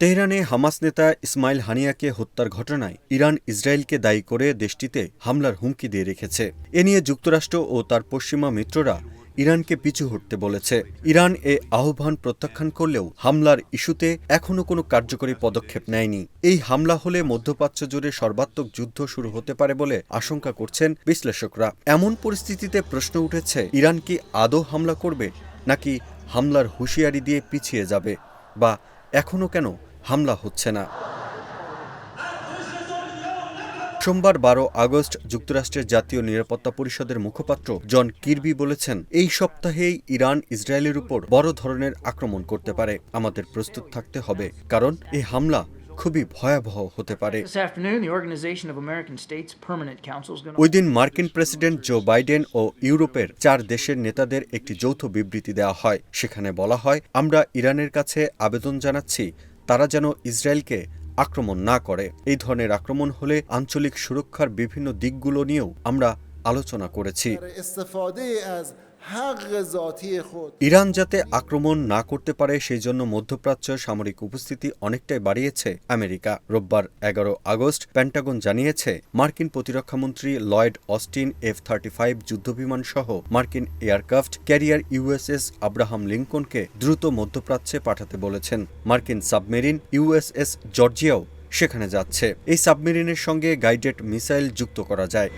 তেহরানে Hamas নেতা ইসমাইল হানিয়াকে হত্যার ঘটনায় ইরান ইসরায়েলকে দায়ী করে দেশটিতে হামলার হুমকি দিয়ে রেখেছে। এ নিয়ে যুক্তরাষ্ট্র ও তার পশ্চিমা মিত্ররা ইরানকে পিছু হটতে বলেছে। ইরান এ আহ্বান প্রত্যাখ্যান করলেও হামলার ইস্যুতে এখনও কোনো কার্যকরী পদক্ষেপ নেয়নি। এই হামলা হলে মধ্যপ্রাচ্য জুড়ে সর্বাত্মক যুদ্ধ শুরু হতে পারে বলে আশঙ্কা করছেন বিশ্লেষকরা। এমন পরিস্থিতিতে প্রশ্ন উঠেছে, ইরান কি আদৌ হামলা করবে নাকি হামলার হুঁশিয়ারি দিয়ে পিছিয়ে যাবে বা এখনও কেন হামলা হচ্ছে না। সোমবার বারো আগস্ট যুক্তরাষ্ট্রের জাতীয় নিরাপত্তা পরিষদের মুখপাত্র জন কিরবি বলেছেন এই সপ্তাহেই ইরান ইসরায়েলের উপর বড় ধরনের আক্রমণ করতে পারে। আমাদের প্রস্তুত থাকতে হবে কারণ এই হামলা খুবই ভয়াবহ হতে পারে। ওই দিন মার্কিন প্রেসিডেন্ট জো বাইডেন ও ইউরোপের চার দেশের নেতাদের একটি যৌথ বিবৃতি দেওয়া হয়। সেখানে বলা হয় আমরা ইরানের কাছে আবেদন জানাচ্ছি তারা যেন ইসরায়েলকে আক্রমণ না করে। এই ধরনের আক্রমণ হলে আঞ্চলিক সুরক্ষার বিভিন্ন দিকগুলো নিয়েও আমরা আলোচনা করেছি। ইরান যাতে আক্রমণ না করতে পারে সেই জন্য মধ্যপ্রাচ্য সামরিক উপস্থিতি অনেকটাই বাড়িয়েছে আমেরিকা। রোববার এগারো আগস্ট প্যান্টাগন জানিয়েছে মার্কিন প্রতিরক্ষামন্ত্রী Lloyd Austin F thirty five যুদ্ধবিমান সহ মার্কিন এয়ারক্রাফট ক্যারিয়ার ইউএসএস আব্রাহাম লিঙ্কনকে দ্রুত মধ্যপ্রাচ্যে পাঠাতে বলেছেন। মার্কিন সাবমেরিন ইউএসএস জর্জিয়াও সেখানে যাচ্ছে। এই সাবমেরিনের সঙ্গে গাইডেড মিসাইল যুক্ত করা যায়।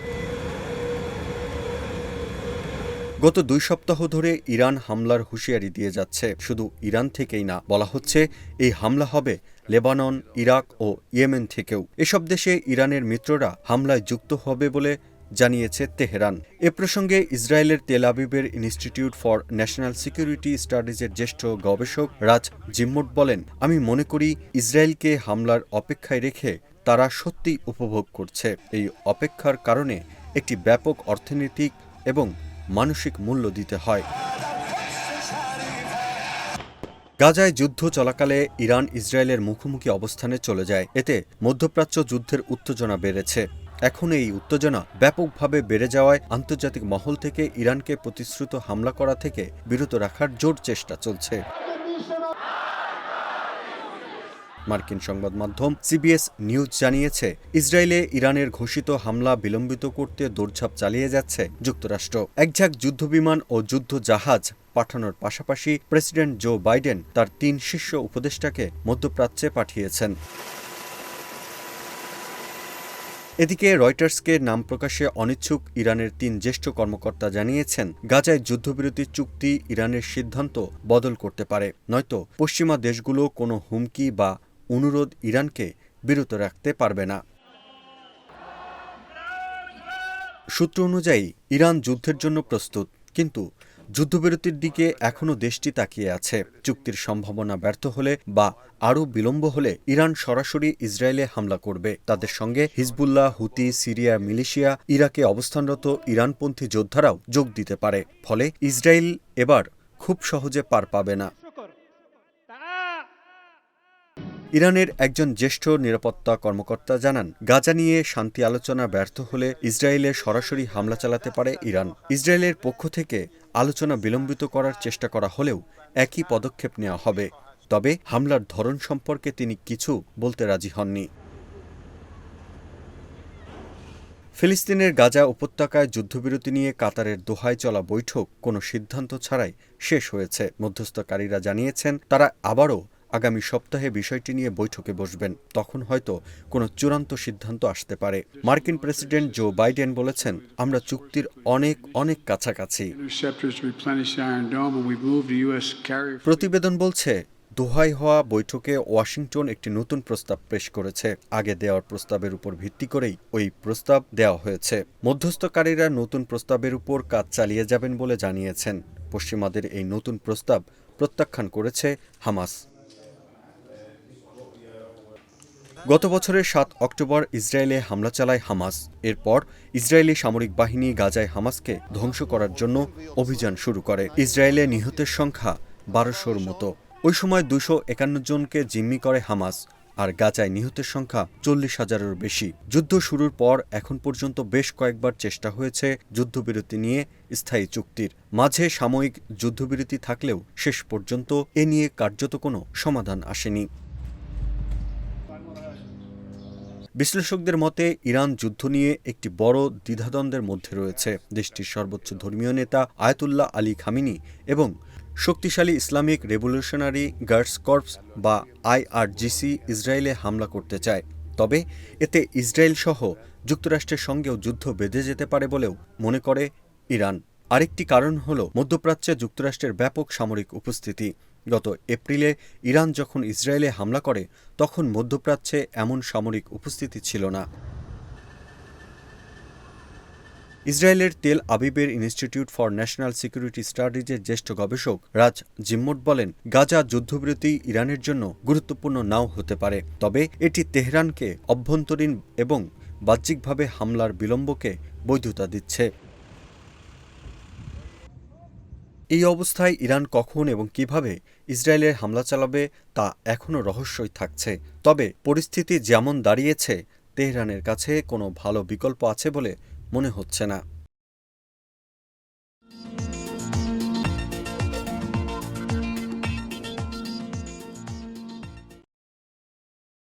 গত দুই সপ্তাহ ধরে ইরান হামলার হুঁশিয়ারি দিয়ে যাচ্ছে। শুধু ইরান থেকেই না, বলা হচ্ছে এই হামলা হবে লেবানন, ইরাক ও ইয়েমেন থেকেও। এসব দেশে ইরানের মিত্ররা হামলায় যুক্ত হবে বলে জানিয়েছে তেহরান। এ প্রসঙ্গে ইসরায়েলের তেল আবিবের ইনস্টিটিউট ফর ন্যাশনাল সিকিউরিটি স্টাডিজের জ্যেষ্ঠ গবেষক রাজ জিম্মুট বলেন, আমি মনে করি ইসরায়েলকে হামলার অপেক্ষায় রেখে তারা সত্যিই উপভোগ করছে। এই অপেক্ষার কারণে একটি ব্যাপক অর্থনৈতিক এবং মানসিক মূল্য দিতে হয়। গাজায় যুদ্ধ চলাকালে ইরান ইসরায়েলের মুখোমুখি অবস্থানে চলে যায়। এতে মধ্যপ্রাচ্য যুদ্ধের উত্তেজনা বেড়েছে। এখন এই উত্তেজনা ব্যাপকভাবে বেড়ে যাওয়ায় আন্তর্জাতিক মহল থেকে ইরানকে প্রতিশ্রুত হামলা করা থেকে বিরত রাখার জোর চেষ্টা চলছে। মার্কিন সংবাদ মাধ্যম সিবিএস নিউজ জানিয়েছে, ইসরায়েলে ইরানের ঘোষিত হামলা বিলম্বিত করতে দৌড়ঝাঁপ চালিয়ে যাচ্ছে যুক্তরাষ্ট্র। একঝাক যুদ্ধবিমান ও যুদ্ধ জাহাজ পাঠানোর পাশাপাশি প্রেসিডেন্ট জো বাইডেন তার তিন শীর্ষ উপদেষ্টাকে মধ্যপ্রাচ্যে পাঠিয়েছেন। এদিকে রয়টার্সকে নাম প্রকাশে অনিচ্ছুক ইরানের তিন জ্যেষ্ঠ কর্মকর্তা জানিয়েছেন, গাজায় যুদ্ধবিরতি চুক্তি ইরানের সিদ্ধান্ত বদল করতে পারে। নয়তো পশ্চিমা দেশগুলো কোনো হুমকি বা অনুরোধ ইরানকে বিরত রাখতে পারবে না। সূত্র অনুযায়ী, ইরান যুদ্ধের জন্য প্রস্তুত, কিন্তু যুদ্ধবিরতির দিকে এখনও দেশটি তাকিয়ে আছে। চুক্তির সম্ভাবনা ব্যর্থ হলে বা আরও বিলম্ব হলে ইরান সরাসরি ইসরায়েলে হামলা করবে। তাদের সঙ্গে হিজবুল্লাহ, হুতি, সিরিয়া, মিলিশিয়া, ইরাকে অবস্থানরত ইরানপন্থী যোদ্ধারাও যোগ দিতে পারে। ফলে ইসরায়েল এবার খুব সহজে পার পাবে না। ইরানের একজন জ্যেষ্ঠ নিরাপত্তা কর্মকর্তা জানান, গাজা নিয়ে শান্তি আলোচনা ব্যর্থ হলে ইসরায়েলে সরাসরি হামলা চালাতে পারে ইরান। ইসরায়েলের পক্ষ থেকে আলোচনা বিলম্বিত করার চেষ্টা করা হলেও একই পদক্ষেপ নেওয়া হবে। তবে হামলার ধরন সম্পর্কে তিনি কিছু বলতে রাজি হননি। ফিলিস্তিনের গাজা উপত্যকায় যুদ্ধবিরতি নিয়ে কাতারের দোহায় চলা বৈঠক কোনো সিদ্ধান্ত ছাড়াই শেষ হয়েছে। মধ্যস্থকারীরা জানিয়েছেন, তারা আবারও আগামী সপ্তাহে বিষয়টি নিয়ে বৈঠকে বসবেন। তখন হয়তো কোনো চূড়ান্ত সিদ্ধান্ত আসতে পারে। মার্কিন প্রেসিডেন্ট জো বাইডেন বলেছেন, আমরা চুক্তির অনেক অনেক কাছাকাছি. প্রতিবেদন বলছে দোহায় হওয়া বৈঠকে ওয়াশিংটন একটি নতুন প্রস্তাব পেশ করেছে। আগে দেওয়ার প্রস্তাবের উপর ভিত্তি করেই ওই প্রস্তাব দেওয়া হয়েছে। মধ্যস্থকারীরা নতুন প্রস্তাবের উপর কাজ চালিয়ে যাবেন বলে জানিয়েছেন। পশ্চিমাদের এই নতুন প্রস্তাব প্রত্যাখ্যান করেছে হামাস। গত বছরের সাত অক্টোবর ইসরায়েলে হামলা চালায় হামাস। এরপর ইসরায়েলি সামরিক বাহিনী গাজায় হামাসকে ধ্বংস করার জন্য অভিযান শুরু করে। ইসরায়েলে নিহতের সংখ্যা বারোশোর মতো। ওই সময় দুশো একান্ন জনকে জিম্মি করে হামাস, আর গাজায় নিহতের সংখ্যা চল্লিশ হাজারের বেশি। যুদ্ধ শুরুর পর এখন পর্যন্ত বেশ কয়েকবার চেষ্টা হয়েছে যুদ্ধবিরতি নিয়ে স্থায়ী চুক্তির। মাঝে সাময়িক যুদ্ধবিরতি থাকলেও শেষ পর্যন্ত এ নিয়ে কার্যত কোনো সমাধান আসেনি। বিশ্লেষকদের মতে, ইরান যুদ্ধ নিয়ে একটি বড় দ্বিধাদ্বন্দ্বের মধ্যে রয়েছে। দেশটির সর্বোচ্চ ধর্মীয় নেতা আয়াতুল্লাহ আলী খামিনি এবং শক্তিশালী ইসলামিক রেভলিউশনারি গার্ডস কর্পস বা আইআরজিসি ইসরায়েলে হামলা করতে চায়। তবে এতে ইসরায়েল সহ যুক্তরাষ্ট্রের সঙ্গেও যুদ্ধ বেঁধে যেতে পারে বলেও মনে করে ইরান। আরেকটি কারণ হল, মধ্যপ্রাচ্যে যুক্তরাষ্ট্রের ব্যাপক সামরিক উপস্থিতি। গত এপ্রিলে ইরান যখন ইসরায়েলে হামলা করে, তখন মধ্যপ্রাচ্যে এমন সামরিক উপস্থিতি ছিল না। ইসরায়েলের তেল আবিবের ইনস্টিটিউট ফর ন্যাশনাল সিকিউরিটি স্টাডিজের জ্যেষ্ঠ গবেষক রাজ জিম্মট বলেন, গাজা যুদ্ধবিরতি ইরানের জন্য গুরুত্বপূর্ণ নাও হতে পারে, তবে এটি তেহরানকে অভ্যন্তরীণ এবং বাহ্যিকভাবে হামলার বিলম্বকে বৈধতা দিচ্ছে। এই অবস্থায় ইরান কখন এবং কীভাবে ইসরায়েলের হামলা চালাবে তা এখনও রহস্যই থাকছে। তবে পরিস্থিতি যেমন দাঁড়িয়েছে, তেহরানের কাছে কোনো ভালো বিকল্প আছে বলে মনে হচ্ছে না।